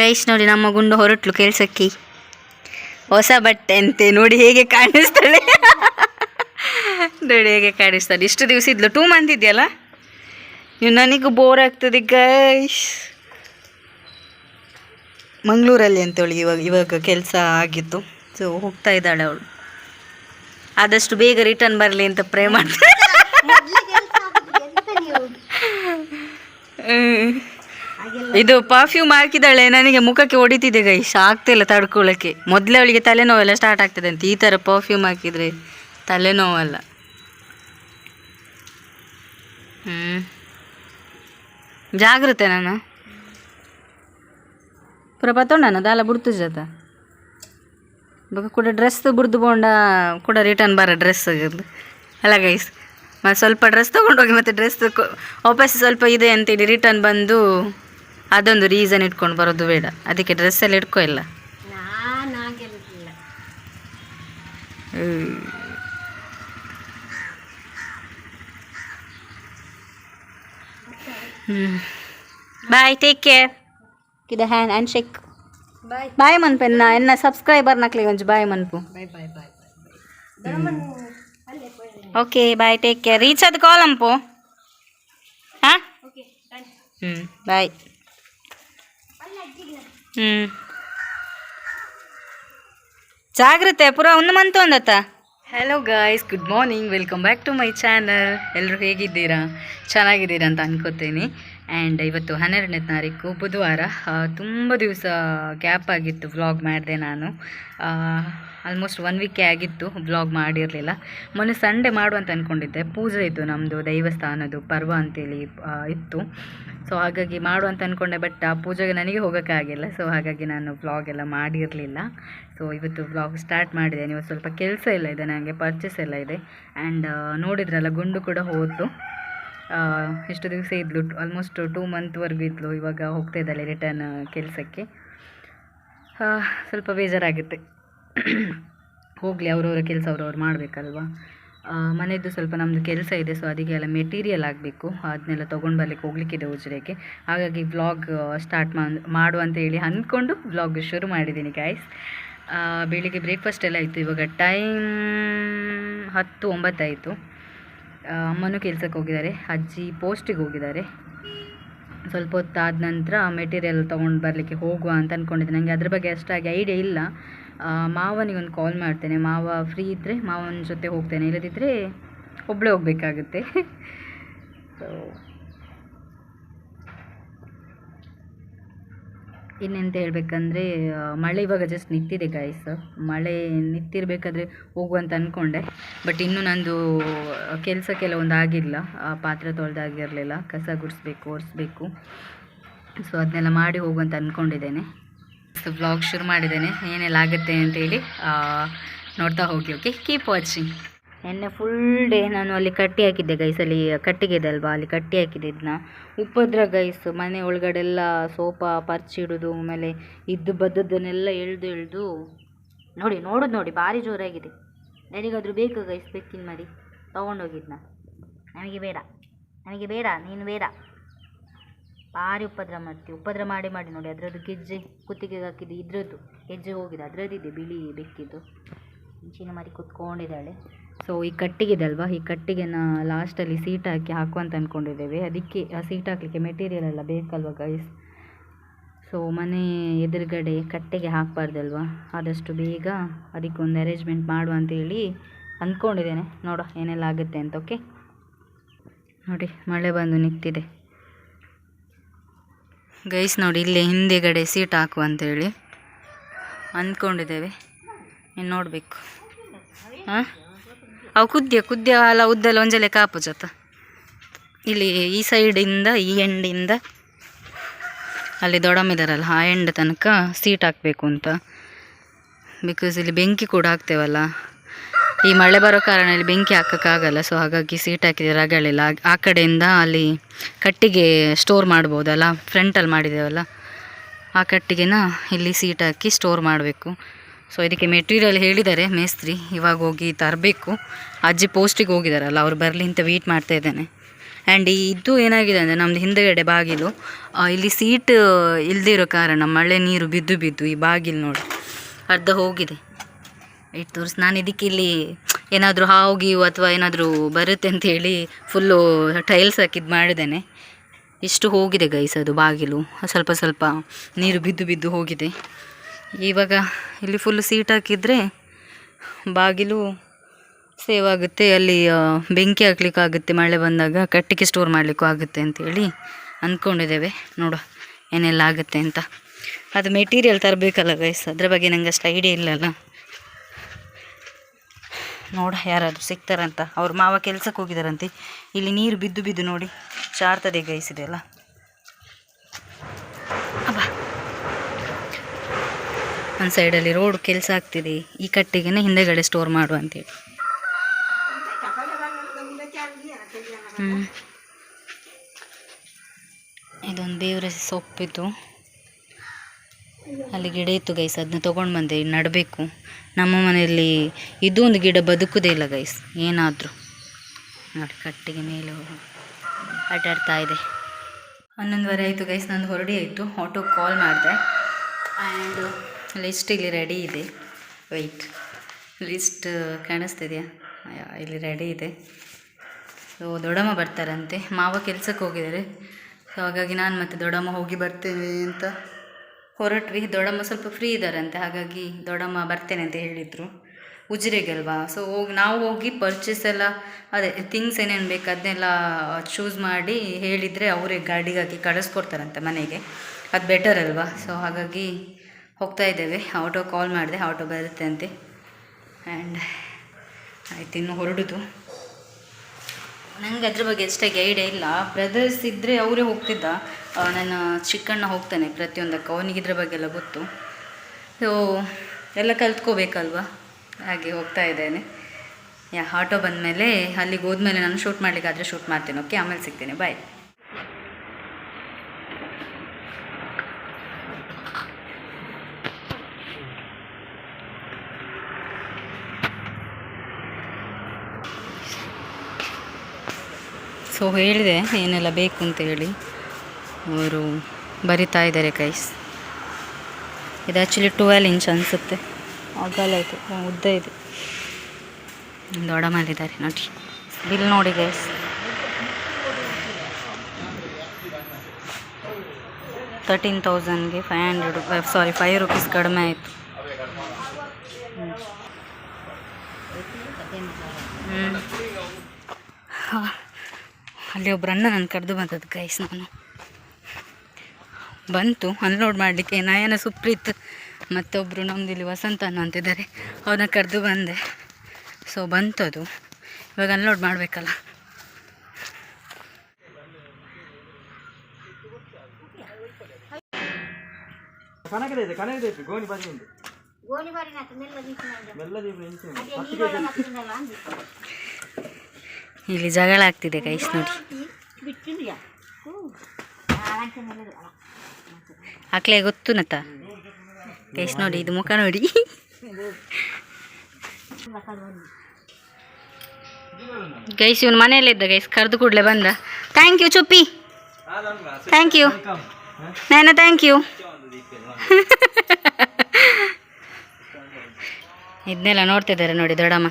Guys ನೋಡಿ ನಮ್ಮ ಗುಂಡು ಹೊರಟ್ಲು ಕೆಲ್ಸಕ್ಕೆ. ಹೊಸ ಬಟ್ಟೆ ಅಂತೆ ನೋಡಿ ಹೇಗೆ ಕಾಣಿಸ್ತಾಳೆ. ನೋಡಿ ಹೇಗೆ ಕಾಣಿಸ್ತಾಳೆ. ಇಷ್ಟು ದಿವಸ ಇದ್ಲು ಟೂ ಮಂತ್ ಇದೆಯಲ್ಲ? ನೀವು ನನಗೂ ಬೋರ್ ಆಗ್ತದೆ ಗೈಸ್ ಮಂಗಳೂರಲ್ಲಿ ಅಂತೇಳಿ ಇವಾಗ ಇವಾಗ ಕೆಲಸ ಆಗಿತ್ತು ಸೊ ಹೋಗ್ತಾ ಇದ್ದಾಳೆ ಅವಳು. ಆದಷ್ಟು ಬೇಗ ರಿಟರ್ನ್ ಬರಲಿ ಅಂತ ಪ್ರೇ ಮಾಡ್ತಾರೆ ಹ್ಮ್. ಇದು ಪರ್ಫ್ಯೂಮ್ ಹಾಕಿದಾಳೆ ನನಗೆ ಮುಖಕ್ಕೆ ಹೊಡಿತಿದೆ ಗೈಸ್ ಆಗ್ತಿಲ್ಲ ತಡ್ಕೊಳ್ಳೋಕ್ಕೆ ಮೊದಲೇ ಅವಳಿಗೆ ತಲೆನೋವೆಲ್ಲ ಸ್ಟಾರ್ಟ್ ಆಗ್ತದೆ ಅಂತ ಈ ಥರ ಪರ್ಫ್ಯೂಮ್ ಹಾಕಿದ್ರೆ ತಲೆನೋವಲ್ಲ. ಹ್ಞೂ ಜಾಗ್ರತೆ ನಾನು. ಪೂರ ಪತ್ತೊಂಡನ ದಾಲ ಬುಡ್ತು ಜತ. ಕೂಡ ಡ್ರೆಸ್ ಬುಡ್ದು ಬೋಂಡ ಕೂಡ ರಿಟರ್ನ್ ಬರ ಡ್ರೆಸ್ ಅಲ್ಲ ಗೈಸ್ ಮತ್ತು ಸ್ವಲ್ಪ ಡ್ರೆಸ್ ತೊಗೊಂಡೋಗಿ ಮತ್ತು ಡ್ರೆಸ್ ವಾಪಸ್ ಸ್ವಲ್ಪ ಇದೆ ಅಂತೇಳಿ ರಿಟರ್ನ್ ಬಂದು ಅದೊಂದು ರೀಸನ್ ಇಟ್ಕೊಂಡು ಬರೋದು ಬೇಡ. ಅದಕ್ಕೆ ಡ್ರೆಸ್ ಎಲ್ಲ ಇಟ್ಕೋ ಇಲ್ಲ ಬಾಯ್ ಟೇಕ್ ಕೇರ್ ಇದು ಹ್ಯಾಂಡ್ ಆ್ಯಂಡ್ ಶೇಕ್ ಬಾಯ್ ಮನ್ಪು ಎನ್ನ ಎನ್ನ ಸಬ್ಸ್ಕ್ರೈಬರ್ ನಕ್ಲಿ ಒಂಚು bye ಮನ್ಪು okay bye take care reach ಅದು ಕಾಲ್ ಅಂಪು ಹಾಂ ಹ್ಞೂ ಬಾಯ್ ಹ್ಞೂ ಜಾಗ್ರತೆ, ಪುರ ಒಂದು month ಒಂದತ್ತ? Hello guys good morning welcome back to my channel ಎಲ್ಲರೂ ಹೇಗಿದ್ದೀರಾ? ಚೆನ್ನಾಗಿದ್ದೀರಾ ಅಂತ ಅನ್ಕೋತೀನಿ. ಆ್ಯಂಡ್ ಇವತ್ತು ಹನ್ನೆರಡನೇ ತಾರೀಕು ಬುಧವಾರ. ತುಂಬ ದಿವಸ ಗ್ಯಾಪ್ ಆಗಿತ್ತು ವ್ಲಾಗ್ ಮಾಡಿದೆ ನಾನು. ಆಲ್ಮೋಸ್ಟ್ ಒನ್ ವೀಕೇ ಆಗಿತ್ತು ಬ್ಲಾಗ್ ಮಾಡಿರಲಿಲ್ಲ. ಮೊನ್ನೆ ಸಂಡೇ ಮಾಡುವಂತ ಅಂದ್ಕೊಂಡಿದ್ದೆ ಪೂಜೆ ಇತ್ತು ನಮ್ಮದು ದೈವಸ್ಥಾನದ್ದು, ಪರ್ವ ಅಂತೇಳಿ ಇತ್ತು. ಸೊ ಹಾಗಾಗಿ ಮಾಡು ಅಂತ ಅಂದ್ಕೊಂಡೆ ಬಟ್ ಆ, ಪೂಜೆಗೆ ನನಗೆ ಹೋಗೋಕ್ಕಾಗಿಲ್ಲ ಸೊ ಹಾಗಾಗಿ ನಾನು ಬ್ಲಾಗ್ ಎಲ್ಲ ಮಾಡಿರಲಿಲ್ಲ. ಸೊ ಇವತ್ತು ವ್ಲಾಗ್ ಸ್ಟಾರ್ಟ್ ಮಾಡಿದೆ. ಇವತ್ತು ಸ್ವಲ್ಪ ಕೆಲಸ ಎಲ್ಲ ಇದೆ ನನಗೆ ಪರ್ಚೇಸ್ ಎಲ್ಲ ಇದೆ. ಆ್ಯಂಡ್ ನೋಡಿದ್ರಲ್ಲ, ಗುಂಡು ಕೂಡ ಹೋಯ್ತು ಎಷ್ಟು ದಿವಸ ಇದ್ಲು? ಆಲ್ಮೋಸ್ಟ್ ಟೂ ಮಂತ್ವರೆಗೂ ಇದ್ಲು. ಇವಾಗ ಹೋಗ್ತಾ ಇದ್ದಾಳೆ ರಿಟರ್ನ್ ಕೆಲಸಕ್ಕೆ. ಸ್ವಲ್ಪ ಬೇಜಾರಾಗುತ್ತೆ. ಹೋಗಲಿ, ಅವರವರ ಕೆಲಸ ಅವ್ರವ್ರು ಮಾಡಬೇಕಲ್ವಾ? ಮನೆಯದ್ದು ಸ್ವಲ್ಪ ನಮ್ಮದು ಕೆಲಸ ಇದೆ ಸೊ ಅದಕ್ಕೆ ಎಲ್ಲ ಮೆಟೀರಿಯಲ್ ಆಗಬೇಕು. ಅದನ್ನೆಲ್ಲ ತೊಗೊಂಡು ಬರ್ಲಿಕ್ಕೆ ಹೋಗ್ಲಿಕ್ಕಿದೆ ಉಜ್ರೆಗೆ ಹಾಗಾಗಿ ವ್ಲಾಗ್ ಸ್ಟಾರ್ಟ್ ಮಾಡು ಅಂತ ಹೇಳಿ ಅಂದ್ಕೊಂಡು ವ್ಲಾಗ್ ಶುರು ಮಾಡಿದ್ದೀನಿ ಗಾಯ್ಸ್ ಬೆಳಿಗ್ಗೆ ಬ್ರೇಕ್ಫಾಸ್ಟ್ ಎಲ್ಲ ಇತ್ತು, ಇವಾಗ ಟೈಮ್ ಹತ್ತು ಒಂಬತ್ತಾಯಿತು. ಅಮ್ಮನೂ ಕೆಲ್ಸಕ್ಕೆ ಹೋಗಿದ್ದಾರೆ, ಅಜ್ಜಿ ಪೋಸ್ಟಿಗೆ ಹೋಗಿದ್ದಾರೆ. ಸ್ವಲ್ಪ ಹೊತ್ತಾದ ನಂತರ ಮೆಟೀರಿಯಲ್ ತೊಗೊಂಡು ಬರಲಿಕ್ಕೆ ಹೋಗುವ ಅಂತ ಅಂದ್ಕೊಂಡಿದ್ದೆ ನನಗೆ ಅದ್ರ ಬಗ್ಗೆ ಅಷ್ಟಾಗಿ ಐಡಿಯಾ ಇಲ್ಲ. ಮಾವನಿಗೊಂದು ಕಾಲ್ ಮಾಡ್ತೇನೆ. ಮಾವ ಫ್ರೀ ಇದ್ದರೆ ಮಾವನ ಜೊತೆ ಹೋಗ್ತೇನೆ. ಇಲ್ಲದಿದ್ದರೆ ಒಬ್ಬಳೇ ಹೋಗಬೇಕಾಗುತ್ತೆ. ಸೊ ಇನ್ನೆಂತ ಹೇಳಬೇಕಂದ್ರೆ ಮಳೆ ಇವಾಗ ಜಸ್ಟ್ ನಿಂತಿದೆ ಗಾಯ್ಸ್ ಮಳೆ ನಿಂತಿರಬೇಕಾದ್ರೆ ಹೋಗುವಂತ ಅಂದ್ಕೊಂಡೆ ಬಟ್ ಇನ್ನೂ ನಂದು ಕೆಲಸ ಕೆಲವೊಂದು ಆಗಿಲ್ಲ. ಪಾತ್ರೆ ತೊಳೆದಾಗಿರಲಿಲ್ಲ. ಕಸ ಗುಡಿಸ್ಬೇಕು, ಒರೆಸ್ಬೇಕು. ಸೊ ಅದನ್ನೆಲ್ಲ ಮಾಡಿ ಹೋಗುವಂತ ಅಂದ್ಕೊಂಡಿದ್ದೇನೆ ಸೊ ವ್ಲಾಗ್ ಶುರು ಮಾಡಿದ್ದೇನೆ. ಏನೆಲ್ಲ ಆಗುತ್ತೆ ಅಂತೇಳಿ ಆ, ನೋಡ್ತಾ ಹೋಗಿ ಓಕೆ ಕೀಪ್ ವಾಚಿಂಗ್ ಎಣ್ಣೆ ಫುಲ್ ಡೇ ನಾನು ಅಲ್ಲಿ ಕಟ್ಟಿ ಹಾಕಿದ್ದೆ ಗೈಸ್ ಅಲ್ಲಿ ಕಟ್ಟಿಗೆ ಇದೆ ಅಲ್ವಾ? ಅಲ್ಲಿ ಕಟ್ಟಿ ಹಾಕಿದ್ದೆ ಇದನ್ನ ಉಪ್ಪದ್ರ ಗೈಸ್ ಮನೆ ಒಳಗಡೆ ಎಲ್ಲ ಸೋಫಾ ಪರ್ಚಿಡೋದು ಆಮೇಲೆ ಇದ್ದು ಬದ್ದದನ್ನೆಲ್ಲ ಎಳ್ದು ಎಳ್ದು. ನೋಡಿ ನೋಡೋದು ನೋಡಿ ಭಾರಿ ಜೋರಾಗಿದೆ. ಯಾರಿಗಾದರೂ ಬೇಕು ಗೈಸ್ ಬೆಕ್ಕಿನ ಮಾಡಿ ತೊಗೊಂಡೋಗಿದ್ನ ನನಗೆ ಬೇಡ. ನನಗೆ ಬೇಡ. ನೀನು ಬೇಡ. ಭಾರಿ ಉಪದ್ರ ಮಾಡ್ತೀವಿ. ಉಪದ್ರ ಮಾಡಿ ಮಾಡಿ ನೋಡಿ, ಅದರದ್ದು ಗೆಜ್ಜೆ, ಕುತ್ತಿಗೆಗೆ ಹಾಕಿದ್ದು ಇದ್ರದ್ದು. ಗೆಜ್ಜೆ ಹೋಗಿದೆ, ಅದರದ್ದಿದೆ ಬಿಳಿ ಬೆಕ್ಕಿದ್ದು. ಮುಂಚಿನ ಮರಿ ಕುತ್ಕೊಂಡಿದ್ದಾಳೆ. ಸೊ ಈ ಕಟ್ಟಿಗಿದೆ ಅಲ್ವಾ? ಈ ಕಟ್ಟಿಗೆನ ಲಾಸ್ಟಲ್ಲಿ ಸೀಟ್ ಹಾಕಿ ಹಾಕುವಂತ ಅಂದ್ಕೊಂಡಿದ್ದೇವೆ ಅದಕ್ಕೆ ಆ ಸೀಟ್ ಹಾಕಲಿಕ್ಕೆ ಮೆಟೀರಿಯಲ್ ಎಲ್ಲ ಬೇಕಲ್ವ ಗೈಸ್ ಸೊ ಮನೆ ಎದುರುಗಡೆ ಕಟ್ಟೆಗೆ ಹಾಕಬಾರ್ದಲ್ವಾ? ಆದಷ್ಟು ಬೇಗ ಅದಕ್ಕೊಂದು ಅರೇಂಜ್ಮೆಂಟ್ ಮಾಡುವ ಅಂತೇಳಿ ಅಂದ್ಕೊಂಡಿದ್ದೇನೆ. ನೋಡೋ ಏನೆಲ್ಲ ಆಗುತ್ತೆ ಅಂತ ಓಕೆ ನೋಡಿ, ಮಳೆ ಬಂದು ನಿಂತಿದೆ. ಗೈಸ್ ನೋಡಿ, ಇಲ್ಲಿ ಹಿಂದೆಗಡೆ ಸೀಟ್ ಹಾಕುವ ಅಂತೇಳಿ ಅಂದ್ಕೊಂಡಿದ್ದೇವೆ. ಇನ್ನು ನೋಡಬೇಕು. ಹಾಂ ಅವು ಕುದ್ಯ ಕುದ್ಯ ಅಲ್ಲ, ಉದ್ದಲ್ಲ ಒಂಜಲೆ ಕಾಪು ಜೊತೆ. ಇಲ್ಲಿ ಈ ಸೈಡಿಂದ, ಈ ಎಂಡಿಂದ ಅಲ್ಲಿ ದೊಡಮಿದಾರಲ್ಲ ಆ ಎಂಡ್ ತನಕ ಸೀಟ್ ಹಾಕಬೇಕು ಅಂತ. ಬಿಕಾಸ್ ಇಲ್ಲಿ ಬೆಂಕಿ ಕೂಡ ಹಾಕ್ತೇವಲ್ಲ. ಈ ಮಳೆ ಬರೋ ಕಾರಣ ಇಲ್ಲಿ ಬೆಂಕಿ ಹಾಕೋಕ್ಕಾಗಲ್ಲ ಸೊ ಹಾಗಾಗಿ ಸೀಟ್ ಹಾಕಿದ್ರೆ ರಗಳಿಲ್ಲ ಆ- ಕಡೆಯಿಂದ ಅಲ್ಲಿ ಕಟ್ಟಿಗೆ ಸ್ಟೋರ್ ಮಾಡ್ಬೋದಲ್ಲ ಫ್ರಂಟಲ್ಲಿ ಮಾಡಿದ್ದೇವಲ್ಲ, ಆ ಕಟ್ಟಿಗೆನ ಇಲ್ಲಿ ಸೀಟ್ ಹಾಕಿ ಸ್ಟೋರ್ ಮಾಡಬೇಕು. ಸೊ ಇದಕ್ಕೆ ಮೆಟೀರಿಯಲ್ ಹೇಳಿದ್ದಾರೆ ಮೇಸ್ತ್ರಿ, ಇವಾಗ ಹೋಗಿ ತರಬೇಕು. ಅಜ್ಜಿ ಪೋಸ್ಟಿಗೆ ಹೋಗಿದ್ದಾರಲ್ಲ ಅವ್ರು ಬರಲಿ ಅಂತ ವೆಯ್ಟ್ ಮಾಡ್ತಾ ಇದ್ದೇನೆ. ಆ್ಯಂಡ್ ಇದು ಏನಾಗಿದೆ ಅಂದರೆ ನಮ್ಮದು ಹಿಂದೆಗಡೆ ಬಾಗಿಲು ಇಲ್ಲಿ ಸೀಟ್ ಇಲ್ದಿರೋ ಕಾರಣ ಮಳೆ ನೀರು ಬಿದ್ದು ಬಿದ್ದು ಈ ಬಾಗಿಲು ನೋಡಿ, ಅರ್ಧ ಹೋಗಿದೆ. ಇಟ್ಟು ತೋರಿಸಿ, ನಾನು ಇದಕ್ಕೆ ಇಲ್ಲಿ ಏನಾದರೂ ಹಾವು ಗೀವು ಅಥವಾ ಏನಾದರೂ ಬರುತ್ತೆ ಅಂತ ಹೇಳಿ ಫುಲ್ಲು ಟೈಲ್ಸ್ ಹಾಕಿದ್ದು ಮಾಡಿದ್ದೇನೆ. ಇಷ್ಟು ಹೋಗಿದೆ ಗೈಸ್ ಅದು ಬಾಗಿಲು. ಸ್ವಲ್ಪ ಸ್ವಲ್ಪ ನೀರು ಬಿದ್ದು ಬಿದ್ದು ಹೋಗಿದೆ. ಇವಾಗ ಇಲ್ಲಿ ಫುಲ್ಲು ಸೀಟ್ ಹಾಕಿದರೆ ಬಾಗಿಲು ಸೇವ್ ಆಗುತ್ತೆ. ಅಲ್ಲಿ ಬೆಂಕಿ ಹಾಕ್ಲಿಕ್ಕೂ ಆಗುತ್ತೆ ಮಳೆ ಬಂದಾಗ ಕಟ್ಟಿಗೆ ಸ್ಟೋರ್ ಮಾಡಲಿಕ್ಕೂ ಆಗುತ್ತೆ ಅಂತೇಳಿ ಅಂದ್ಕೊಂಡಿದ್ದೇವೆ ನೋಡು, ಏನೆಲ್ಲ ಆಗುತ್ತೆ ಅಂತ. ಅದು ಮೆಟೀರಿಯಲ್ ತರಬೇಕಲ್ಲ ಗೈಸ್ ಅದ್ರ ಬಗ್ಗೆ ನಂಗೆ ಅಷ್ಟು ಐಡಿಯಾ ಇಲ್ಲಲ್ಲ. ನೋಡ ಯಾರಾದರೂ ಸಿಗ್ತಾರಂತ. ಅವ್ರ ಮಾವ ಕೆಲ್ಸಕ್ಕೆ ಹೋಗಿದಾರಂತೆ. ಇಲ್ಲಿ ನೀರು ಬಿದ್ದು ಬಿದ್ದು ನೋಡಿ ಚಾರ್ತದೆ ಗೈಸಿದೆ ಅಲ್ಲ. ಅಬ್ಬಾ. ಒಂದು ಸೈಡಲ್ಲಿ ರೋಡ್ ಕೆಲಸ ಆಗ್ತಿದೆ. ಈ ಕಟ್ಟಿಗೆನೇ ಹಿಂದೆಗಡೆ ಸ್ಟೋರ್ ಮಾಡುವಂತೇಳಿ ಹ್ಞೂ ಇದೊಂದು ದೇವರ ಸೊಪ್ಪಿತ್ತು ಅಲ್ಲಿ ಗಿಡ ಇತ್ತು ಗೈಸ್ ಅದನ್ನ ತೊಗೊಂಡು ಬಂದೆ. ನಡಬೇಕು. ನಮ್ಮ ಮನೆಯಲ್ಲಿ ಇದು ಒಂದು ಗಿಡ ಬದುಕುದೇ ಇಲ್ಲ ಗೈಸ್, ಏನಾದರೂ. ನೋಡಿ, ಕಟ್ಟಿಗೆ ಮೇಲೆ ಆಟಾಡ್ತಾ ಇದೆ. ಹನ್ನೊಂದುವರೆ ಆಯಿತು ಗೈಸ್, ನಂದು ಹೊರಡಿ ಆಯಿತು. ಆಟೋ ಕಾಲ್ ಮಾಡಿದೆ. ಆ್ಯಂಡ್ ಲಿಸ್ಟ್ ಇಲ್ಲಿ ರೆಡಿ ಇದೆ. ವೆಯ್ಟ್ ಲಿಸ್ಟ್ ಕಾಣಿಸ್ತಿದೆಯಾ ಇಲ್ಲಿ ರೆಡಿ ಇದೆ. ಸೊ ದೊಡ್ಡಮ್ಮ ಬರ್ತಾರಂತೆ. ಮಾವ ಕೆಲ್ಸಕ್ಕೆ ಹೋಗಿದ್ದಾರೆ. ಸೊ ಹಾಗಾಗಿ ನಾನು ಮತ್ತು ದೊಡ್ಡಮ್ಮ ಹೋಗಿ ಬರ್ತೇವೆ ಅಂತ ಹೊರಟ್ವಿ ದೊಡ್ಡಮ್ಮ ಸ್ವಲ್ಪ ಫ್ರೀ ಇದ್ದಾರಂತೆ ಹಾಗಾಗಿ ದೊಡ್ಡಮ್ಮ ಬರ್ತೇನೆ ಅಂತ ಹೇಳಿದರು. ಉಜಿರೆಗೆ ಅಲ್ವಾ ಸೊ ಹೋಗಿ, ನಾವು ಹೋಗಿ ಪರ್ಚೇಸ್ ಎಲ್ಲ, ಅದೇ ಥಿಂಗ್ಸ್ ಏನೇನು ಬೇಕು ಅದನ್ನೆಲ್ಲ ಚೂಸ್ ಮಾಡಿ ಹೇಳಿದರೆ ಅವರೇ ಗಾಡಿಗಾಗಿ ಕಳಿಸ್ಕೊಡ್ತಾರಂತೆ ಮನೆಗೆ. ಅದು ಬೆಟರ್ ಅಲ್ವಾ? ಸೊ ಹಾಗಾಗಿ ಹೋಗ್ತಾ ಇದ್ದೇವೆ. ಆಟೋ ಕಾಲ್ ಮಾಡಿದೆ ಆಟೋ ಬರುತ್ತೆ ಅಂತೆ. ಆ್ಯಂಡ್ ಆಯ್ತು, ಇನ್ನು ಹೊರಡುದು. ನನಗೆ ಅದ್ರ ಬಗ್ಗೆ ಎಷ್ಟೇ ಐಡಿಯಾ ಇಲ್ಲ. ಬ್ರದರ್ಸ್ ಇದ್ದರೆ ಅವರೇ ಹೋಗ್ತಿದ್ದ. ನನ್ನ ಚಿಕ್ಕಣ್ಣ ಹೋಗ್ತಾನೆ ಪ್ರತಿಯೊಂದಕ್ಕೆ. ಅವನಿಗೆ ಇದ್ರ ಬಗ್ಗೆ ಎಲ್ಲ ಗೊತ್ತು. ಸೊ ಎಲ್ಲ ಕಲ್ತ್ಕೋಬೇಕಲ್ವಾ? ಹಾಗೆ ಹೋಗ್ತಾ ಇದ್ದೇನೆ. ಯಾ, ಆಟೋ ಬಂದಮೇಲೆ ಅಲ್ಲಿಗೆ ಹೋದ್ಮೇಲೆ ನಾನು ಶೂಟ್ ಮಾಡಲಿಕ್ಕಾದರೆ ಶೂಟ್ ಮಾಡ್ತೀನಿ. ಓಕೆ ಆಮೇಲೆ ಸಿಗ್ತೇನೆ. ಬಾಯ್ ಸೊ ಹೇಳಿದೆ, ಏನೆಲ್ಲ ಬೇಕು ಅಂತ ಹೇಳಿ. ಅವರು ಬರಿತಾ ಇದ್ದಾರೆ ಕೈಸ್ ಇದು ಆ್ಯಕ್ಚುಲಿ ಟ್ವೆಲ್ ಇಂಚ್ ಅನಿಸುತ್ತೆ. ಅಗಲ ಇದೆ ಉದ್ದ ಇದೆ. ದೊಡ್ಡ ಮಾಡಿದ್ದಾರೆ ನೋಡಿ. ಬಿಲ್ ನೋಡಿ guys thirteen ತೌಸಂಡ್ಗೆ five hundred sorry five rupees ಕಡಿಮೆ ಆಯಿತು ಹ್ಞೂ ಅಲ್ಲಿ ಒಬ್ಬರು ಅಣ್ಣ ನಾನು ಕರೆದು ಬಂದದ್ದು ಗೈಸ್ ನಾನು. ಬಂತು ಅನ್ಲೋಡ್ ಮಾಡಲಿಕ್ಕೆ. ನಯನ ಸುಪ್ರೀತ್ ಮತ್ತೊಬ್ಬರು ನಮ್ದು ಇಲ್ಲಿ ವಸಂತ ಅನ್ನೋ ಅಂತಿದ್ದಾರೆ. ಅವನ್ನ ಕರೆದು ಬಂದೆ. ಸೊ ಬಂತು ಅದು ಇವಾಗ ಅನ್ಲೋಡ್ ಮಾಡಬೇಕಲ್ಲ ಇಲ್ಲಿ ಜಗಳ ಆಗ್ತಿದೆ ಗೈಸ್ ನೋಡಿ. ಆಕ್ಲೆ. ಗೊತ್ತು ನತ್ತ ಗೈಸ್ ನೋಡಿ, ಇದು ಮುಖ ನೋಡಿ. ಗೈಸ್ ಇವನು ಮನೆಯಲ್ಲಿದ್ದ ಗೈಸ್ ಕರೆದು ಕೂಡಲೇ ಬಂದ. Thank you Chuppi. Thank you ನಾನು ಥ್ಯಾಂಕ್ ಯು ಇದನ್ನೆಲ್ಲ ನೋಡ್ತಿದ್ದಾರೆ ನೋಡಿ ದೊಡ್ಡಮ್ಮ.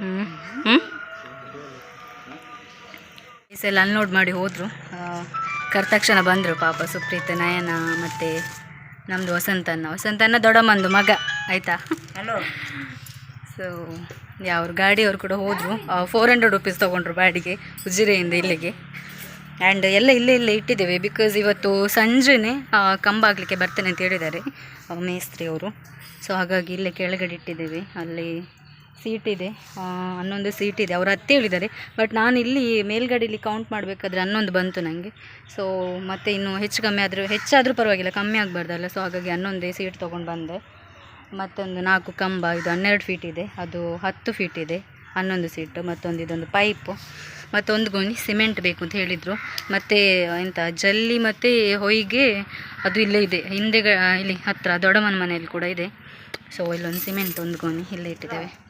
ಹ್ಞೂ ಸಲ ಅನ್ಲೋಡ್ ಮಾಡಿ ಹೋದರು. ಕರ್ತಕ್ಷಣ ತಕ್ಷಣ ಬಂದರು ಪಾಪ ಸುಪ್ರೀತ್ ನಯನ ಮತ್ತು ನಮ್ಮದು ವಸಂತನ ವಸಂತನ ದೊಡ್ಡಮ್ಮಂದು ಮಗ ಆಯಿತಾ? ಹಲೋ ಸೊ ಅವ್ರ ಗಾಡಿಯವ್ರು ಕೂಡ ಹೋದರು. ಫೋರ್ ಹಂಡ್ರೆಡ್ ರುಪೀಸ್ ತೊಗೊಂಡ್ರು ಬಾಡಿಗೆ ಉಜಿರೆಯಿಂದ ಇಲ್ಲಿಗೆ. ಆ್ಯಂಡ್ ಎಲ್ಲ ಇಲ್ಲೇ ಇಲ್ಲೇ ಇಟ್ಟಿದ್ದೇವೆ ಬಿಕಾಸ್ ಇವತ್ತು ಸಂಜೆನೇ ಕಂಬ ಆಗಲಿಕ್ಕೆ ಬರ್ತೇನೆ ಅಂತ ಹೇಳಿದ್ದಾರೆ. ಮೇಸ್ತ್ರಿಯವರು ಮೇಸ್ತ್ರಿ ಅವರು. ಸೊ ಹಾಗಾಗಿ ಇಲ್ಲೇ ಕೆಳಗಡೆ ಇಟ್ಟಿದ್ದೇವೆ. ಅಲ್ಲಿ ಸೀಟ್ ಆ, ಹನ್ನೊಂದು ಇದೆ. ಅವ್ರು ಹತ್ತು ಹೇಳಿದ್ದಾರೆ. ಬಟ್ ನಾನು ಇಲ್ಲಿ ಮೇಲ್ಗಡೆಯಲ್ಲಿ ಕೌಂಟ್ ಮಾಡಬೇಕಾದ್ರೆ ಹನ್ನೊಂದು ಬಂತು ನನಗೆ ಸೊ ಮತ್ತೆ ಇನ್ನು ಹೆಚ್ಚು ಕಮ್ಮಿ ಆದರೂ ಹೆಚ್ಚಾದರೂ ಪರವಾಗಿಲ್ಲ. ಕಮ್ಮಿ ಆಗಬಾರ್ದಲ್ಲ. ಸೊ ಹಾಗಾಗಿ ಹನ್ನೊಂದೇ ಸೀಟ್ ತೊಗೊಂಡು ಬಂದೆ. ಮತ್ತೊಂದು ನಾಲ್ಕು ಕಂಬ ಇದು ಹನ್ನೆರಡು ಫೀಟ್ ಇದೆ. ಅದು ಹತ್ತು ಫೀಟ್ ಇದೆ. ಹನ್ನೊಂದು ಸೀಟು ಮತ್ತೊಂದು ಇದೊಂದು ಪೈಪು ಮತ್ತೊಂದು ಗೋಣಿ ಸಿಮೆಂಟ್ ಬೇಕು ಅಂತ ಹೇಳಿದರು. ಮತ್ತು ಎಂತ ಜಲ್ಲಿ ಮತ್ತು ಹೊಯ್ಗೆ ಅದು ಇಲ್ಲೇ ಇದೆ. ಹಿಂದೆ ಇಲ್ಲಿ ಹತ್ತಿರ ದೊಡ್ಡಮನ ಮನೆಯಲ್ಲಿ ಕೂಡ ಇದೆ. ಸೊ ಇಲ್ಲೊಂದು ಸಿಮೆಂಟ್ ಒಂದು ಗೋಣಿ ಇಲ್ಲೇ ಇಟ್ಟಿದ್ದೇವೆ.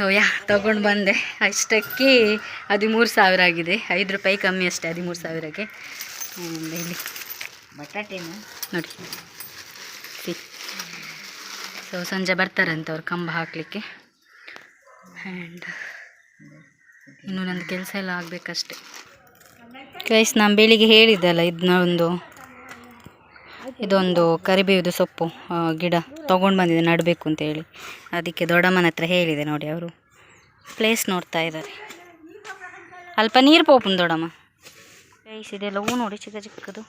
ಸೊ ಯಾ ತೊಗೊಂಡು ಬಂದೆ. ಅಷ್ಟಕ್ಕೆ ಹದಿಮೂರು ಸಾವಿರ ಆಗಿದೆ. ಐದು ರೂಪಾಯಿ ಕಮ್ಮಿ ಅಷ್ಟೇ ಹದಿಮೂರು ಸಾವಿರಕ್ಕೆ. ಆ್ಯಂಡ್ ಇಲ್ಲಿ ಬಟಾಟೆನು? ನೋಡಿ. ಸಿ ಸೊ ಸಂಜೆ ಬರ್ತಾರಂತೆ ಅವ್ರು ಕಂಬ ಹಾಕಲಿಕ್ಕೆ. ಆ್ಯಂಡ್ ಇನ್ನು ನಂದು ಕೆಲಸ ಎಲ್ಲ ಆಗಬೇಕಷ್ಟೆ. ಗೈಸ್ ನಾನು ಬೆಳಿಗ್ಗೆ ಹೇಳಿದ್ದಲ್ಲ ಇದನ್ನ ಒಂದು ಇದೊಂದು ಕರಿಬೇವುದು ಸೊಪ್ಪು ಗಿಡ ತೊಗೊಂಡು ಬಂದಿದೆ, ನಡಬೇಕು ಅಂತೇಳಿ ಅದಕ್ಕೆ ದೊಡ್ಡಮ್ಮನ ಹತ್ರ ಹೇಳಿದೆ ನೋಡಿ ಅವರು. ಪ್ಲೇಸ್ ನೋಡ್ತಾ ಇದ್ದಾರೆ. ಅಲ್ಪ ನೀರು ಪೋಪುನ್ ದೊಡ್ಡಮ್ಮ. ಬೇಯಿಸಿದೆಲ್ಲ ಹೂ ನೋಡಿ ಚಿಕ್ಕ ಚಿಕ್ಕದು.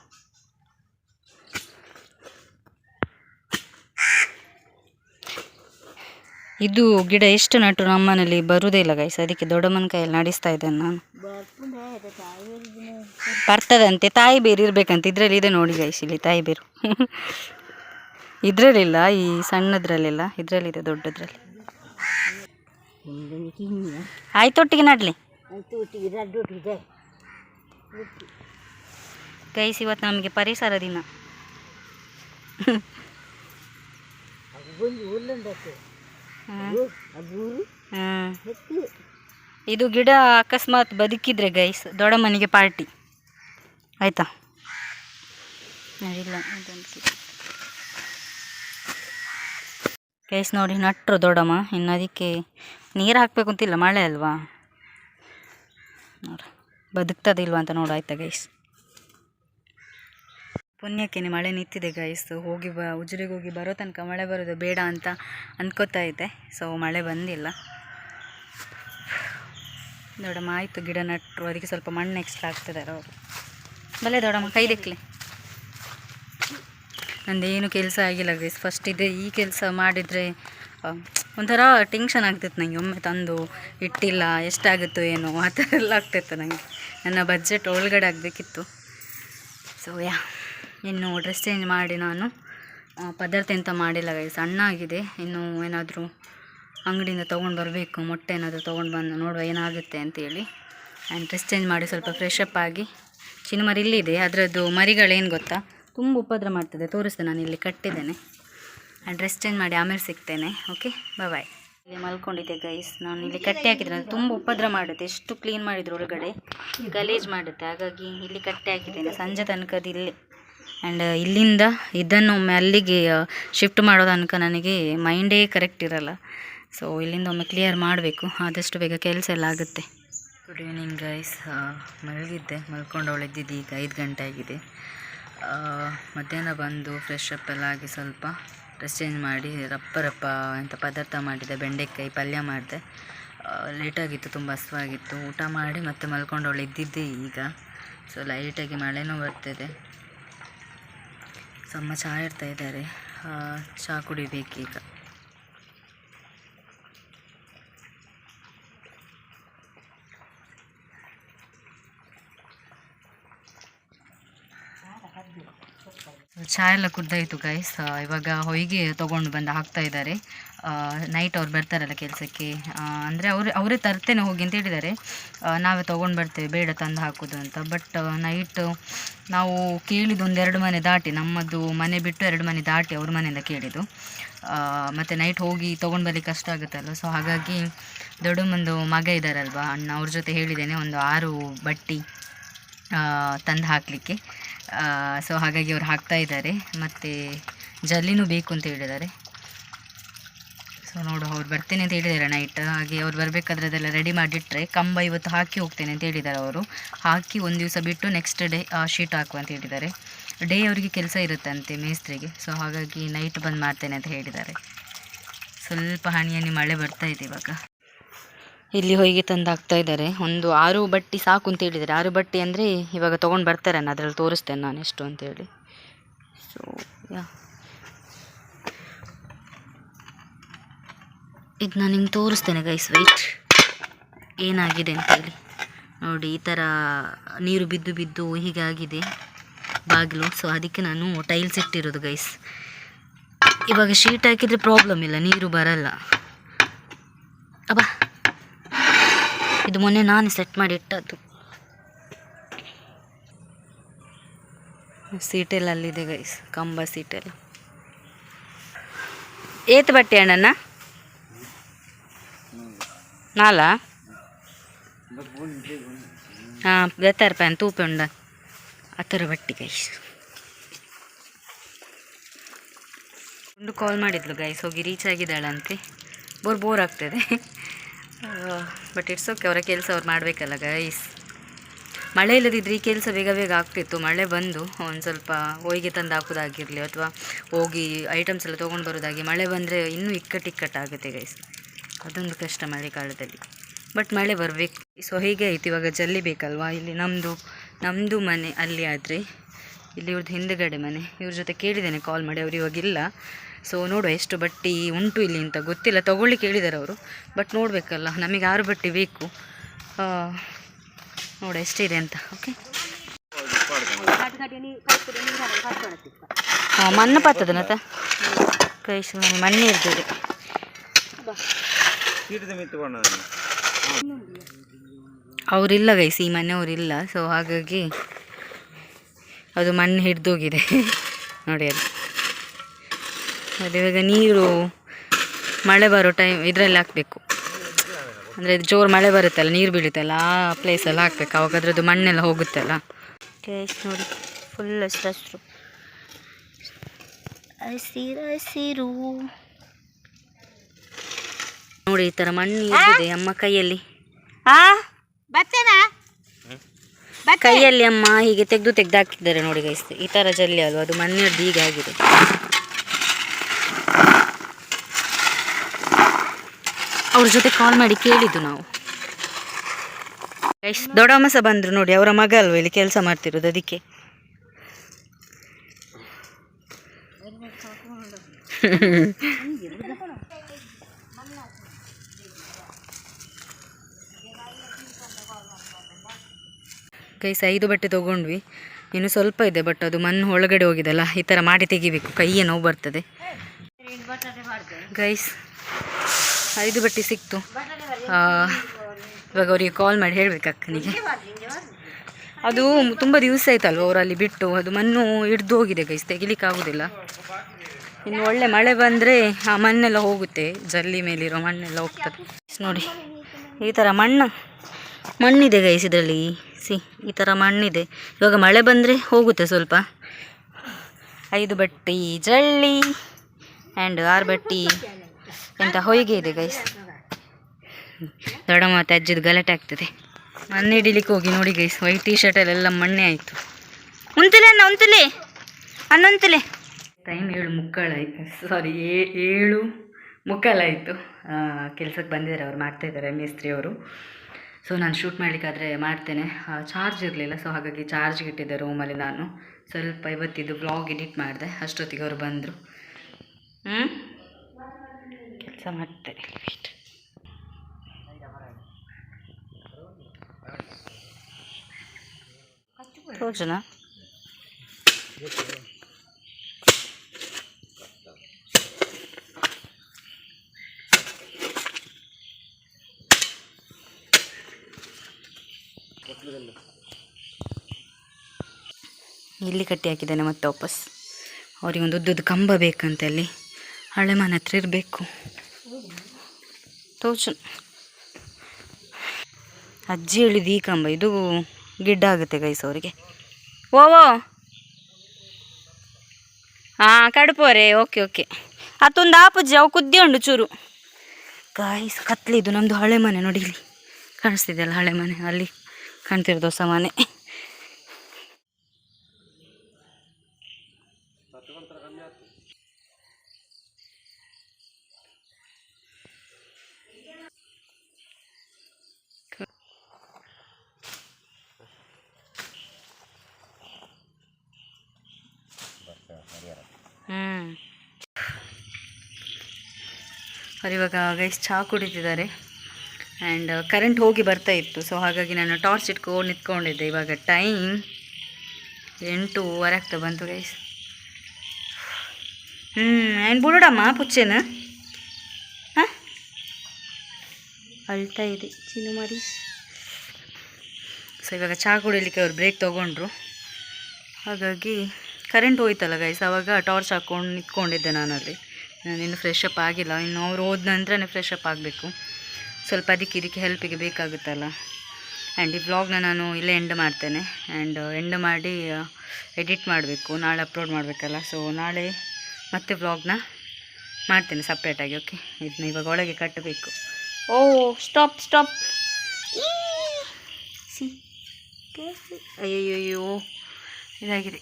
ಇದು ಗಿಡ ಎಷ್ಟು ನಟು ನಮ್ಮನೇಲಿ ಬರುವುದೇ ಇಲ್ಲ ಗೈಸ್ ಅದಕ್ಕೆ ದೊಡ್ಡಮ್ಮನ ಕೈಯಲ್ಲಿ ನಡೆಸ್ತಾ ಇದ್ದೇನೆ ನಾನು. ಬರ್ತದಂತೆ, ತಾಯಿ ಬೇರು ಇರಬೇಕಂತ. ಇದರಲ್ಲಿ ಇದೆ ನೋಡಿ ಗೈಸ್ ಇಲ್ಲಿ ತಾಯಿ ಬೇರು. ಇದರಲ್ಲಿಲ್ಲ, ಈ ಸಣ್ಣದ್ರಲ್ಲೆಲ್ಲ. ಇದರಲ್ಲಿದೆ, ದೊಡ್ಡದ್ರಲ್ಲಿ. ಆಯ್ತೊಟ್ಟಿಗೆ ನಡ್ಲಿ. ಗೈಸ್ ಇವತ್ತು ನಮಗೆ ಪರಿಸರ ದಿನ. ಇದು ಗಿಡ ಅಕಸ್ಮಾತ್ ಬದುಕಿದ್ರೆ ಗೈಸ್ ಮನೆಗೆ ಪಾರ್ಟಿ ಆಯ್ತಾ? ಇಲ್ಲ ಗೈಸ್ ನೋಡಿ, ನಟ್ರು ದೊಡ್ಡಮ್ಮ, ಇನ್ನು ಅದಕ್ಕೆ ನೀರು ಹಾಕಬೇಕು ಅಂತಿಲ್ಲ, ಮಳೆ ಅಲ್ವಾ? ನೋಡ್ರಿ ಬದುಕ್ತದಿಲ್ವಾ ಅಂತ ನೋಡು, ಆಯ್ತಾ ಗೈಸ್ ಪುಣ್ಯಕ್ಕೆ ಮಳೆ ನಿಂತಿದೆ ಗೈಸ್ ಹೋಗಿ ಬ, ಉಜಿರಿಗೆ ಹೋಗಿ ಬರೋ ತನಕ ಮಳೆ ಬರೋದು ಬೇಡ ಅಂತ ಅಂದ್ಕೋತಾ ಇದ್ದೆ. ಸೊ ಮಳೆ ಬಂದಿಲ್ಲ. ದೊಡ್ಡಮ್ಮ, ಆಯಿತು ಗಿಡ ನಟ್ಟರು ಅದಕ್ಕೆ ಸ್ವಲ್ಪ ಮಣ್ಣು ಎಕ್ಸ್ಟ್ರಾ ಆಗ್ತಿದ್ದಾರೆ ಅವರು. ಬಲ್ಲೆ ದೊಡ್ಡಮ್ಮ, ಕೈ ದಿಕ್ಲಿ. ನಂದೇನು ಕೆಲಸ ಆಗಿಲ್ಲ ಗೈಸ್ ಫಸ್ಟ್ ಇದೆ ಈ ಕೆಲಸ ಮಾಡಿದರೆ ಒಂಥರ ಟೆನ್ಷನ್ ಆಗ್ತಿತ್ತು ನನಗೆ ಒಮ್ಮೆ ತಂದು ಇಟ್ಟಿಲ್ಲ, ಎಷ್ಟಾಗುತ್ತೋ ಏನೋ, ಆ ಥರ ಎಲ್ಲ ಆಗ್ತಿತ್ತು ನನಗೆ ನನ್ನ ಬಜೆಟ್ ಒಳಗಡೆ ಆಗಬೇಕಿತ್ತು. ಸೊ ಯಾ ಇನ್ನು ಡ್ರೆಸ್ ಚೇಂಜ್ ಮಾಡಿ ನಾನು ಪದಾರ್ಥ ಎಂತ ಮಾಡಿಲ್ಲ ಗೈಸ್ ಸಣ್ಣ ಆಗಿದೆ ಇನ್ನು ಏನಾದರೂ ಅಂಗಡಿಯಿಂದ ತೊಗೊಂಡು ಬರಬೇಕು, ಮೊಟ್ಟೆ ಏನಾದರೂ ತೊಗೊಂಡು ಬಂದು ನೋಡುವ ಏನಾಗುತ್ತೆ ಅಂತೇಳಿ. ಆ್ಯಂಡ್ ಡ್ರೆಸ್ ಚೇಂಜ್ ಮಾಡಿ ಸ್ವಲ್ಪ ಫ್ರೆಶ್ ಅಪ್ ಆಗಿ ಚಿನ್ನಮರಿ ಇಲ್ಲಿದೆ, ಅದರದ್ದು ಮರಿಗಳೇನು ಗೊತ್ತಾ? ತುಂಬ ಉಪದ್ರ ಮಾಡ್ತದೆ ತೋರಿಸ್ತೇನೆ ನಾನು ಇಲ್ಲಿ ಕಟ್ಟಿದ್ದೇನೆ. ಆ್ಯಂಡ್ ಡ್ರೆಸ್ ಚೇಂಜ್ ಮಾಡಿ ಆಮೇಲೆ ಸಿಗ್ತೇನೆ ಓಕೆ ಬಾಯ್ ಇಲ್ಲಿ ಮಲ್ಕೊಂಡಿದ್ದೆ ಗೈಸ್ ನಾನು ಇಲ್ಲಿ ಕಟ್ಟೆ ಹಾಕಿದ್ರೆ ಅದು ತುಂಬ ಉಪದ್ರ ಮಾಡುತ್ತೆ, ಎಷ್ಟು ಕ್ಲೀನ್ ಮಾಡಿದ್ರು ಒಳಗಡೆ, ಗಲೀಜು ಮಾಡುತ್ತೆ. ಹಾಗಾಗಿ ಇಲ್ಲಿ ಕಟ್ಟೆ ಹಾಕಿದ್ದೇನೆ, ಸಂಜೆ ತನಕ ಇಲ್ಲೇ ಆ್ಯಂಡ್ ಇಲ್ಲಿಂದ ಇದನ್ನು ಒಮ್ಮೆ ಅಲ್ಲಿಗೆ ಶಿಫ್ಟ್ ಮಾಡೋ ತನಕ ನನಗೆ ಮೈಂಡೇ ಕರೆಕ್ಟ್ ಇರಲ್ಲ. ಸೊ ಇಲ್ಲಿಂದ ಒಮ್ಮೆ ಕ್ಲಿಯರ್ ಮಾಡಬೇಕು. ಆದಷ್ಟು ಬೇಗ ಕೆಲಸ ಎಲ್ಲ ಆಗುತ್ತೆ. ಗುಡ್ ಈವ್ನಿಂಗ್ ಗೈಸ್ ಮಲಗಿದ್ದೆ. ಮಲ್ಕೊಂಡು ಈಗ ಐದು ಗಂಟೆ ಆಗಿದೆ. ಆ, ಮಧ್ಯಾಹ್ನ ಬಂದು ಫ್ರೆಶ್ ಅಪ್ ಎಲ್ಲ ಆಗಿ ಸ್ವಲ್ಪ ಡ್ರೆಸ್ ಚೇಂಜ್ ಮಾಡಿ ರಪ್ಪ ರಪ್ಪ ಅಂತ ಪದಾರ್ಥ ಮಾಡಿದೆ. ಬೆಂಡೆಕಾಯಿ ಪಲ್ಯ ಮಾಡಿದೆ. ಲೇಟಾಗಿತ್ತು ತುಂಬ ಹಸುವಾಗಿತ್ತು ಊಟ ಮಾಡಿ ಮತ್ತೆ ಮಲ್ಕೊಂಡು ಅವಳು ಇದ್ದಿದ್ದೆ ಈಗ. ಸೊ ಲೈಟಾಗಿ ಮಳೆನೂ ಬರ್ತಿದೆ. ಸೊ ಅಮ್ಮ ಚಹಾ ಇಡ್ತಾ ಇದ್ದಾರೆ ಚಹಾ ಕುಡಿಬೇಕೀಗ. ಚಹಾ ಎಲ್ಲ ಕುದ್ದಾಯಿತು ಗೈಸ್ ಇವಾಗ ಹೊಯ್ಗೆ ತೊಗೊಂಡು ಬಂದು ಹಾಕ್ತಾ ಇದ್ದಾರೆ. ನೈಟ್ ಅವ್ರು ಬರ್ತಾರಲ್ಲ ಕೆಲಸಕ್ಕೆ. ಅಂದರೆ ಅವರು, ಅವರೇ ತರ್ತೇನೆ ಹೋಗಿ ಅಂತ ಹೇಳಿದ್ದಾರೆ. ನಾವೇ ತೊಗೊಂಡು ಬರ್ತೇವೆ, ಬೇಡ ತಂದು ಹಾಕೋದು ಅಂತ. ಬಟ್ ನೈಟ್ ನಾವು ಕೇಳಿದ್ದು ಒಂದೆರಡು ಮನೆ ದಾಟಿ, ನಮ್ಮದು ಮನೆ ಬಿಟ್ಟು ಎರಡು ಮನೆ ದಾಟಿ ಅವ್ರ ಮನೆಯಿಂದ ಕೇಳಿದ್ದು. ಮತ್ತು ನೈಟ್ ಹೋಗಿ ತೊಗೊಂಡು ಬರಲಿಕ್ಕೆ ಕಷ್ಟ ಆಗುತ್ತಲ್ಲ ಸೊ ಹಾಗಾಗಿ ದೊಡ್ಡಮ್ಮಂದು ಮಗ ಇದ್ದಾರಲ್ವ? ಅಣ್ಣ, ಅವ್ರ ಜೊತೆ ಹೇಳಿದ್ದೇನೆ ಒಂದು ಆರು ಬಟ್ಟಿ ತಂದು ಹಾಕಲಿಕ್ಕೆ. ಸೊ ಹಾಗಾಗಿ ಅವ್ರು ಹಾಕ್ತಾ ಇದ್ದಾರೆ. ಮತ್ತು ಜಲ್ಲಿನೂ ಬೇಕು ಅಂತ ಹೇಳಿದ್ದಾರೆ. ಸೊ ನೋಡು, ಅವ್ರು ಬರ್ತೇನೆ ಅಂತ ಹೇಳಿದ್ದಾರೆ ನೈಟ್ ಹಾಗೆ ಅವ್ರು ಬರಬೇಕಾದ್ರೆ ಅದೆಲ್ಲ ರೆಡಿ ಮಾಡಿಟ್ಟರೆ ಕಂಬ ಇವತ್ತು ಹಾಕಿ ಹೋಗ್ತೇನೆ ಅಂತ ಹೇಳಿದ್ದಾರೆ ಅವರು. ಹಾಕಿ ಒಂದು ದಿವಸ ಬಿಟ್ಟು ನೆಕ್ಸ್ಟ್ ಡೇ ಶೀಟ್ ಹಾಕು ಅಂತ ಹೇಳಿದ್ದಾರೆ. ಡೇ ಅವರಿಗೆ ಕೆಲಸ ಇರುತ್ತಂತೆ ಮೇಸ್ತ್ರಿಗೆ. ಸೊ ಹಾಗಾಗಿ ನೈಟ್ ಬಂದು ಮಾಡ್ತೇನೆ ಅಂತ ಹೇಳಿದ್ದಾರೆ. ಸ್ವಲ್ಪ ಹಣಿಯಲ್ಲಿ ಮಳೆ ಬರ್ತಾ ಇದೆ ಇವಾಗ. ಇಲ್ಲಿ ಹೊಯ್ಗೆ ತಂದು ಹಾಕ್ತಾ ಇದ್ದಾರೆ. ಒಂದು ಆರು ಬಟ್ಟಿ ಸಾಕು ಅಂತ ಹೇಳಿದ್ದಾರೆ. ಆರು ಬಟ್ಟಿ ಅಂದರೆ ಇವಾಗ ತೊಗೊಂಡು ಬರ್ತಾರೆ ನಾನು ಅದರಲ್ಲಿ ತೋರಿಸ್ತೇನೆ ನಾನು ಎಷ್ಟು ಅಂತೇಳಿ ಸೊ ಯಾ ಇದು ನಾನು ನಿಮ್ಗೆ ತೋರಿಸ್ತೇನೆ ಗೈಸ್ ವೈಟ್ ಏನಾಗಿದೆ ಅಂತೇಳಿ ನೋಡಿ, ಈ ಥರ ನೀರು ಬಿದ್ದು ಬಿದ್ದು ಹೀಗಾಗಿದೆ ಬಾಗಿಲು. ಸೊ ಅದಕ್ಕೆ ನಾನು ಟೈಲ್ಸ್ ಇಟ್ಟಿರೋದು ಗೈಸ್ ಇವಾಗ ಶೀಟ್ ಹಾಕಿದರೆ ಪ್ರಾಬ್ಲಮ್ ಇಲ್ಲ, ನೀರು ಬರಲ್ಲ. ಅಬ್ಬಾ. ಇದು ಮೊನ್ನೆ ನಾನು ಸೆಟ್ ಮಾಡಿ ಇಟ್ಟದ್ದು. ಸೀಟೆಲ್ಲ ಅಲ್ಲಿದೆ ಗೈಸ್ ಕಂಬ ಸೀಟೆಲ್ಲ. ಏತ್ ಬಟ್ಟೆ ಅಣ್ಣನ ನಾಲ? ಹಾಂ ಬೆತ್ತಾರ ಪ್ಯಾನ್ ತೂಪೆ ಉಂಡ. ಆ ಥರ ಬಟ್ಟೆ ಗೈಸ್ ಒಂದು ಕಾಲ್ ಮಾಡಿದ್ಲು ಗೈಸ್ ಹೋಗಿ ರೀಚ್ ಆಗಿದ್ದಾಳಂತೆ. ಬೋರ್ ಬೋರ್ ಆಗ್ತದೆ. ಬಟ್ ಇಟ್ಸ್ ಓಕೆ ಅವರ ಕೆಲಸ ಅವ್ರು ಮಾಡಬೇಕಲ್ಲ ಗೈಸ್ ಮಳೆ ಇಲ್ಲದಿದ್ರೆ ಈ ಕೆಲಸ ಬೇಗ ಬೇಗ ಆಗ್ತಿತ್ತು. ಮಳೆ ಬಂದು ಒಂದು ಸ್ವಲ್ಪ ಹೋಗಿ ತಂದು ಹಾಕೋದಾಗಿರಲಿ ಅಥವಾ ಹೋಗಿ ಐಟಮ್ಸ್ ಎಲ್ಲ ತೊಗೊಂಡು ಬರೋದಾಗಿ ಮಳೆ ಬಂದರೆ ಇನ್ನೂ ಇಕ್ಕಟ್ಟು ಇಕ್ಕಟ್ಟಾಗುತ್ತೆ ಗೈಸ್ ಅದೊಂದು ಕಷ್ಟ ಮಳೆಗಾಲದಲ್ಲಿ ಬಟ್ ಮಳೆ ಬರಬೇಕು. ಸೊ ಹೀಗೆ ಆಯ್ತು. ಇವಾಗ ಜಲ್ಲಿ ಬೇಕಲ್ವಾ? ಇಲ್ಲಿ ನಮ್ಮದು ನಮ್ಮದು ಮನೆ ಅಲ್ಲಿ ಆದರೆ, ಇಲ್ಲಿ ಇವ್ರದ್ದು ಹಿಂದುಗಡೆ ಮನೆ. ಇವ್ರ ಜೊತೆ ಕೇಳಿದ್ದೇನೆ ಕಾಲ್ ಮಾಡಿ. ಅವ್ರು ಇವಾಗಿಲ್ಲ ಸೊ ನೋಡುವ ಎಷ್ಟು ಬಟ್ಟಿ ಉಂಟು ಇಲ್ಲಿ ಅಂತ. ಗೊತ್ತಿಲ್ಲ ತೊಗೊಳ್ಳಿಕ್ಕೆ ಹೇಳಿದ್ದಾರೆ ಅವರು. ಬಟ್ ನೋಡಬೇಕಲ್ಲ ನಮಗೆ ಆರು ಬಟ್ಟೆ ಬೇಕು? ನೋಡ ಎಷ್ಟಿದೆ ಅಂತ ಓಕೆ ಹಾಂ ಮಣ್ಣು ಪಾತದನತ ಕೈ ಮಣ್ಣೆ ಇರ್ತದೆ. ಅವರಿಲ್ಲ ಗೈಸ್ ಈ ಮನೆಯವರಿಲ್ಲ. ಸೊ ಹಾಗಾಗಿ ಅದು ಮಣ್ಣು ಹಿಡ್ದೋಗಿದೆ. ನೋಡಿ ಅದು. ಅದು ಇವಾಗ ನೀರು ಮಳೆ ಬರೋ ಟೈಮ್ ಇದರಲ್ಲಿ ಹಾಕಬೇಕು. ಅಂದರೆ ಜೋರು ಮಳೆ ಬರುತ್ತಲ್ಲ ನೀರು ಬೀಳುತ್ತಲ್ಲ ಆ ಪ್ಲೇಸಲ್ಲಿ ಹಾಕ್ಬೇಕು. ಅವಾಗ ಅದ್ರದ್ದು ಮಣ್ಣೆಲ್ಲ ಹೋಗುತ್ತಲ್ಲ. ಟೇಸ್ಟ್ ನೋಡಿ ಫುಲ್ ಹಸಿರು. ಹಸಿರು ಹಸಿರು. ಹಸಿರು ನೋಡಿ ಈ ಥರ ಮಣ್ಣು ಇರ್ತದೆ ಅಮ್ಮ ಕೈಯಲ್ಲಿ. ಆ? ಕೈಯಲ್ಲಿ ಅಮ್ಮ ಹೀಗೆ ತೆಗೆದು ತೆಗೆದು ಹಾಕಿದ್ದಾರೆ ನೋಡಿ ಗೈಸ್ ಈ ಥರ ಜಲ್ಲಿ ಅಲ್ವಾ? ಅದು ಮಣ್ಣಿನದ್ದು ಹೀಗೆ ಆಗಿದೆ. ಅವ್ರ ಜೊತೆ ಕಾಲ್ ಮಾಡಿ ಕೇಳಿದ್ದು ನಾವು. ದೊಡ್ಡಮ್ಮ ಸಹ ಬಂದರು ನೋಡಿ, ಅವರ ಮಗ ಅಲ್ವ ಇಲ್ಲಿ ಕೆಲಸ ಮಾಡ್ತಿರೋದು ಅದಕ್ಕೆ. ಗೈಸ್ ಐದು ಬಟ್ಟೆ ತೊಗೊಂಡ್ವಿ. ಇನ್ನು ಸ್ವಲ್ಪ ಇದೆ ಬಟ್ ಅದು ಮಣ್ಣು ಒಳಗಡೆ ಹೋಗಿದಲ್ಲ, ಈ ಥರ ಮಾಡಿ ತೆಗಿಬೇಕು. ಕೈಯೇ ನೋವು ಬರ್ತದೆ. ಗೈಸ್ ಐದು ಬಟ್ಟೆ ಸಿಕ್ತು. ಇವಾಗ ಅವರಿಗೆ ಕಾಲ್ ಮಾಡಿ ಹೇಳಬೇಕು ಅಕ್ಕನಿಗೆ. ಅದು ತುಂಬ ದಿವಸ ಆಯ್ತಲ್ವ ಅವರಲ್ಲಿ ಬಿಟ್ಟು, ಅದು ಮಣ್ಣು ಹಿಡ್ದು ಹೋಗಿದೆ ಗೈಸ್ ತೆಗಿಲಿಕ್ಕೆ ಆಗೋದಿಲ್ಲ. ಇನ್ನು ಒಳ್ಳೆ ಮಳೆ ಬಂದರೆ ಆ ಮಣ್ಣೆಲ್ಲ ಹೋಗುತ್ತೆ, ಜಲ್ಲಿ ಮೇಲಿರೋ ಮಣ್ಣೆಲ್ಲ ಹೋಗ್ತದೆ. ನೋಡಿ, ಈ ಥರ ಮಣ್ಣು, ಮಣ್ಣಿದೆ ಗೈಸ್ ಇದರಲ್ಲಿ. ಸಿ, ಈ ಥರ ಮಣ್ಣಿದೆ. ಇವಾಗ ಮಳೆ ಬಂದರೆ ಹೋಗುತ್ತೆ ಸ್ವಲ್ಪ. ಐದು ಬಟ್ಟಿ ಜಳ್ಳಿ ಆ್ಯಂಡ್ ಆರು ಬಟ್ಟಿ ಎಂತ ಹೊಯ್ಗೆ ಇದೆ ಗೈಸ್ ದೊಡ್ಡ ಮತ್ತೆ ಅಜ್ಜದ ಗಲಾಟೆ ಆಗ್ತದೆ. ಮಣ್ಣು ಹಿಡಿಲಿಕ್ಕೆ ಹೋಗಿ ನೋಡಿ ಗೈಸ್ ವೈಟ್ ಟೀ ಶರ್ಟಲ್ಲೆಲ್ಲ ಮಣ್ಣೆ ಆಯಿತು. ಉಂತಲೆ ಅಣ್ಣ ಉಂತಲೆ? ಅಣ್ಣ, ಉಂತಲೆ? ಟೈಮ್ ಏಳು ಮುಕ್ಕಾಳಾಯ್ತು ಸಾರಿ ಏಳು ಮುಕ್ಕಾಲಾಯಿತು ಕೆಲ್ಸಕ್ಕೆ ಬಂದಿದ್ದಾರೆ ಅವ್ರು ಮಾಡ್ತಾಯಿದ್ದಾರೆ ಮೇಸ್ತ್ರಿ ಅವರು. ಸೊ ನಾನು ಶೂಟ್ ಮಾಡಲಿಕ್ಕಾದರೆ ಮಾಡ್ತೇನೆ. ಚಾರ್ಜ್ ಇರಲಿಲ್ಲ ಸೊ ಹಾಗಾಗಿ ಚಾರ್ಜ್ಗೆ ಇಟ್ಟಿದ್ದೆ ರೂಮಲ್ಲಿ ನಾನು. ಸ್ವಲ್ಪ ಇವತ್ತಿದ್ದು ಬ್ಲಾಗ್ ಎಡಿಟ್ ಮಾಡಿದೆ, ಅಷ್ಟೊತ್ತಿಗೆ ಅವರು ಬಂದರು. ಹ್ಞೂ ಕೆಲಸ ಮಾಡ್ತಾರೆ. ತೋರ್ಸೋಣ ಇಲ್ಲಿ ಕಟ್ಟಿ ಹಾಕಿದ್ದಾನೆ ಮತ್ತೆ ವಾಪಸ್. ಅವ್ರಿಗೆ ಒಂದು ಉದ್ದದ ಕಂಬ ಬೇಕಂತೆ ಅಲ್ಲಿ. ಹಳೆ ಮನೆ ಹತ್ರ ಇರಬೇಕು. ತೋಚು. ಅಜ್ಜಿ ಹೇಳಿದ ಈ ಕಂಬ, ಇದು ಗಿಡ್ಡ ಆಗುತ್ತೆ ಗೈಸ್ ಅವರಿಗೆ. ಓವೋ ಹಾ ಕಡುಪೋರೆ ಓಕೆ ಓಕೆ ಅದೊಂದು ಆಪಜ್ಜಿ ಅವು ಕುದ್ದಿ ಉಂಡು ಚೂರು. ಗಾಯ್ಸ್ ಕತ್ಲಿದು ನಮ್ಮದು ಹಳೆ ಮನೆ ನೋಡಿ ಇಲ್ಲಿ. ಕಾಣಿಸ್ತಿದೆಯಲ್ಲ ಹಳೆ ಮನೆ, ಅಲ್ಲಿ ಕಾಣ್ತಿರೋದು ಹೊಸ ಮನೆ. ಅವ್ರು ಇವಾಗ ಗೈಸ್ ಚಹಾ ಕುಡಿತಿದ್ದಾರೆ. ಆ್ಯಂಡ್ ಕರೆಂಟ್ ಹೋಗಿ ಬರ್ತಾ ಇತ್ತು. ಸೊ ಹಾಗಾಗಿ ನಾನು ಟಾರ್ಚ್ ಇಟ್ಕೊಂಡು ನಿಂತ್ಕೊಂಡಿದ್ದೆ. ಇವಾಗ ಟೈಮ್ ಎಂಟೂವರೆ ಆಗ್ತಾ ಬಂತು ಗೈಸ್ ಹ್ಞೂ ಆ್ಯಂಡ್ ಬಿಡೋಡಮ್ಮ, ಪುಚ್ಚೇನ? ಹಾಂ? ಅಳ್ತಾ ಇದೆ ಚಿನ್ನು ಮಾಡಿ. ಸೊ ಇವಾಗ ಚಹಾ ಕುಡಿಲಿಕ್ಕೆ ಅವ್ರು ಬ್ರೇಕ್ ತೊಗೊಂಡ್ರು. ಹಾಗಾಗಿ ಕರೆಂಟ್ ಹೋಯ್ತಲ್ಲ ಗೈಸ್ ಆವಾಗ ಟಾರ್ಚ್ ಹಾಕ್ಕೊಂಡು ನಿಂತ್ಕೊಂಡಿದ್ದೆ ನಾನಲ್ಲಿ. ನಾನು ಇನ್ನು ಫ್ರೆಶ್ ಅಪ್ ಆಗಿಲ್ಲ. ಇನ್ನು ಅವ್ರು ಹೋದ ನಂತರನೇ ಫ್ರೆಶ್ ಅಪ್ ಆಗಬೇಕು. ಸ್ವಲ್ಪ ಅದಕ್ಕೆ ಇದಕ್ಕೆ ಹೆಲ್ಪಿಗೆ ಬೇಕಾಗುತ್ತಲ್ಲ. ಆ್ಯಂಡ್ ಈ ವ್ಲಾಗ್ನ ನಾನು ಇಲ್ಲೇ ಎಂಡ್ ಮಾಡ್ತೇನೆ. ಆ್ಯಂಡ್ ಎಂಡ್ ಮಾಡಿ ಎಡಿಟ್ ಮಾಡಬೇಕು. ನಾಳೆ ಅಪ್ಲೋಡ್ ಮಾಡಬೇಕಲ್ಲ. ಸೊ ನಾಳೆ ಮತ್ತೆ ವ್ಲಾಗ್ನ ಮಾಡ್ತೇನೆ ಸಪ್ರೇಟಾಗಿ ಓಕೆ ಇದನ್ನ ಇವಾಗ ಒಳಗೆ ಕಟ್ಟಬೇಕು. ಓ ಸ್ಟಾಪ್ ಸ್ಟಾಪ್ ಸಿ ಅಯ್ಯಯ್ಯೋ ಇದಾಗಿದೆ.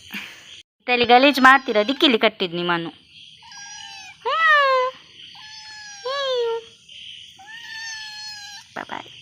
ತಲೆ ಗಲೀಜು ಮಾಡ್ತೀರಾ ಇಲ್ಲಿ ಕಟ್ಟಿದ್ದು ನಿಮ್ಮನ್ನು ಬಾಯ್